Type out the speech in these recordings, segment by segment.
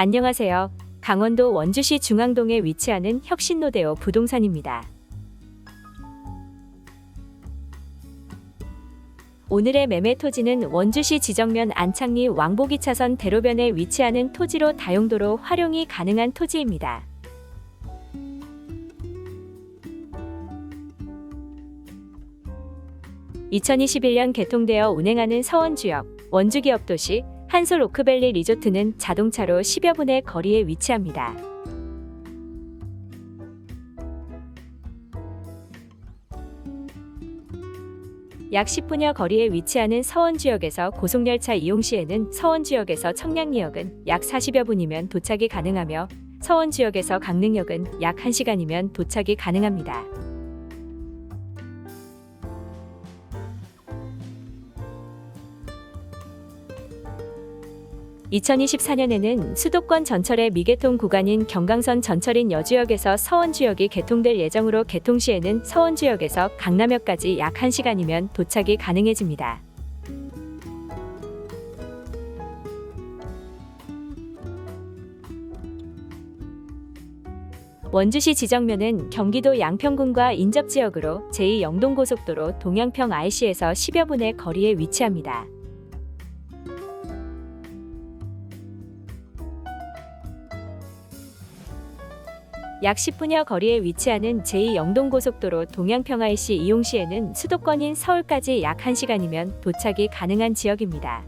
안녕하세요. 강원도 원주시 중앙동에 위치하는 혁신노데오 부동산입니다. 오늘의 매매 토지는 원주시 지정면 안창리 왕복 2차선 대로변에 위치하는 토지로 다용도로 활용이 가능한 토지입니다. (2021년) 개통되어 운행하는 서원주역 원주기업 도시 한솔 오크밸리 리조트는 자동차로 10여 분의 거리에 위치합니다. 약 10분여 거리에 위치하는 서원 지역에서 고속열차 이용 시에는 서원 지역에서 청량리역은 약 40여 분이면 도착이 가능하며 서원 지역에서 강릉역은 약 1시간이면 도착이 가능합니다. 2024년에는 수도권 전철의 미개통 구간인 경강선 전철인 여주역에서 서원주역이 개통될 예정으로 개통 시에는 서원주역에서 강남역까지 약 1시간이면 도착이 가능해집니다. 원주시 지정면은 경기도 양평군과 인접 지역으로 제2영동고속도로 동양평 IC에서 10여 분의 거리에 위치합니다. 약 10분여 거리에 위치하는 제2영동고속도로 동양평IC 이용 시에는 수도권인 서울까지 약 1시간이면 도착이 가능한 지역입니다.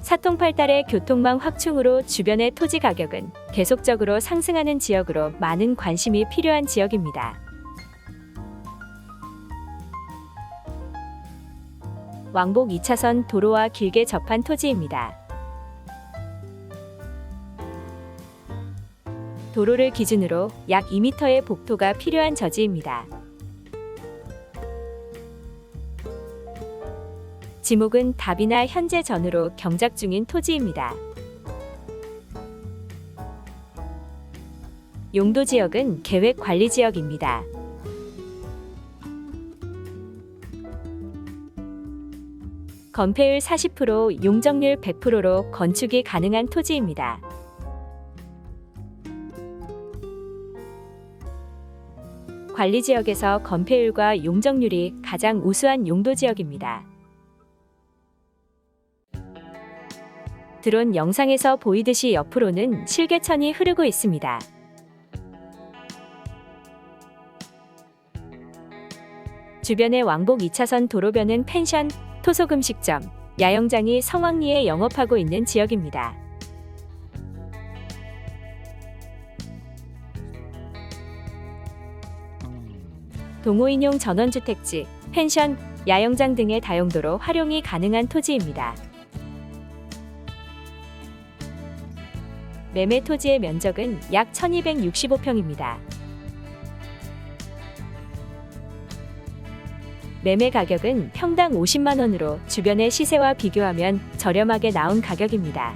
사통팔달의 교통망 확충으로 주변의 토지 가격은 계속적으로 상승하는 지역으로 많은 관심이 필요한 지역입니다. 왕복 2차선 도로와 길게 접한 토지입니다. 도로를 기준으로 약 2m의 복토가 필요한 저지입니다. 지목은 답이나 현재 전으로 경작 중인 토지입니다. 용도 지역은 계획 관리 지역입니다. 건폐율 40%, 용적률 100%로 건축이 가능한 토지입니다. 관리 지역에서 건폐율과 용적률이 가장 우수한 용도 지역입니다. 드론 영상에서 보이듯이 옆으로는 실개천이 흐르고 있습니다. 주변의 왕복 2차선 도로변은 펜션, 토속음식점, 야영장이 성황리에 영업하고 있는 지역입니다. 동호인용 전원주택지, 펜션, 야영장 등의 다용도로 활용이 가능한 토지입니다. 매매 토지의 면적은 약 1265평입니다. 매매 가격은 평당 50만 원으로 주변의 시세와 비교하면 저렴하게 나온 가격입니다.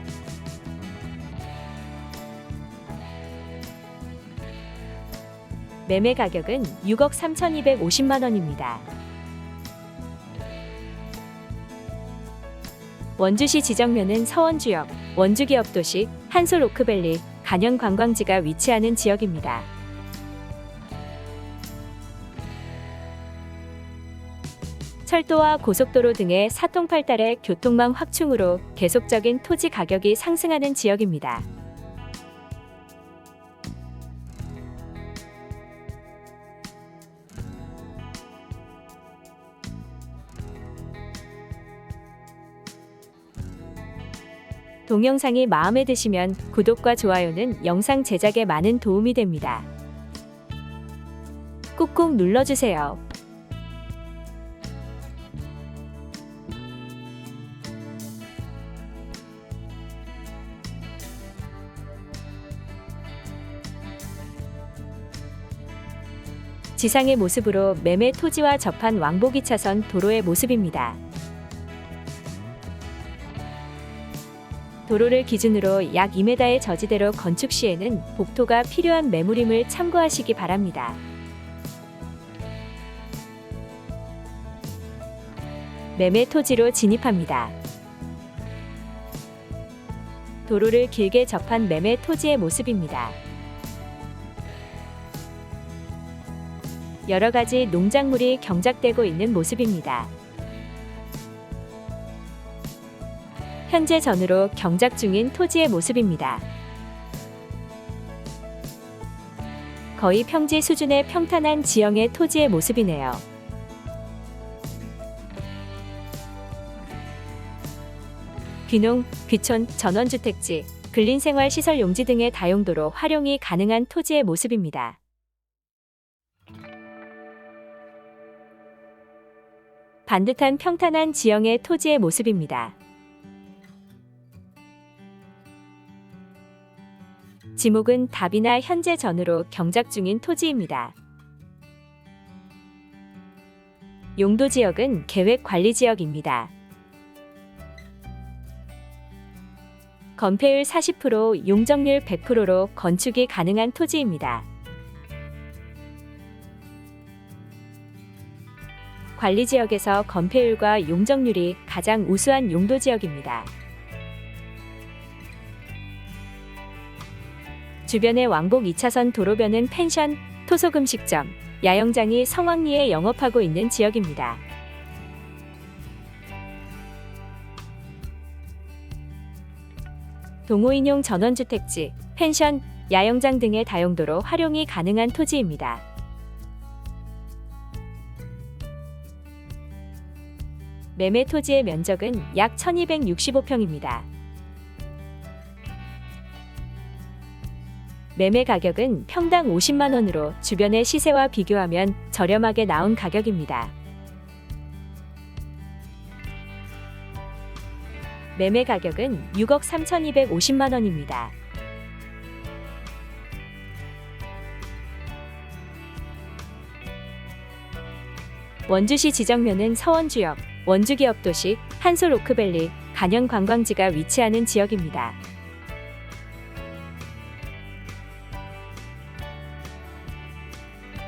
매매 가격은 6억 3,250만 원입니다. 원주시 지정면은 서원주역, 원주기업도시, 한솔 오크밸리, 간현 관광지가 위치하는 지역입니다. 철도와 고속도로 등의 사통팔달의 교통망 확충으로 계속적인 토지 가격이 상승하는 지역입니다. 동영상이 마음에 드시면 구독과 좋아요는 영상 제작에 많은 도움이 됩니다. 꾹꾹 눌러주세요. 지상의 모습으로 매매 토지와 접한 왕복 2차선 도로의 모습입니다. 도로를 기준으로 약 2m의 저지대로 건축 시에는 복토가 필요한 매물임을 참고하시기 바랍니다. 매매 토지로 진입합니다. 도로를 길게 접한 매매 토지의 모습입니다. 여러 가지 농작물이 경작되고 있는 모습입니다. 현재 전으로 경작 중인 토지의 모습입니다. 거의 평지 수준의 평탄한 지형의 토지의 모습이네요. 귀농, 귀촌, 전원주택지, 근린생활시설 용지 등의 다용도로 활용이 가능한 토지의 모습입니다. 반듯한 평탄한 지형의 토지의 모습입니다. 지목은 답이나 현재 전으로 경작 중인 토지입니다. 용도 지역은 계획 관리 지역입니다. 건폐율 40%, 용적률 100%로 건축이 가능한 토지입니다. 관리 지역에서 건폐율과 용적률이 가장 우수한 용도 지역입니다. 주변의 왕복 2차선 도로변은 펜션, 토속음식점, 야영장이 성황리에 영업하고 있는 지역입니다. 동호인용 전원주택지, 펜션, 야영장 등의 다용도로 활용이 가능한 토지입니다. 매매 토지의 면적은 약 1265평입니다. 매매 가격은 평당 50만 원으로 주변의 시세와 비교하면 저렴하게 나온 가격입니다. 매매 가격은 6억 3,250만 원입니다. 원주시 지정면은 서원주역, 원주기업 도시, 한솔 오크밸리, 간현 관광지가 위치하는 지역입니다.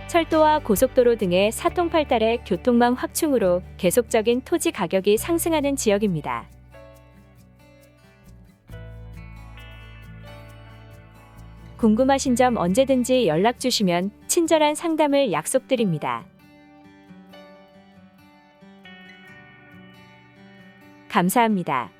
철도와 고속도로 등의 사통팔달의 교통망 확충으로 계속적인 토지 가격이 상승하는 지역입니다. 궁금하신 점 언제든지 연락 주시면 친절한 상담을 약속드립니다. 감사합니다.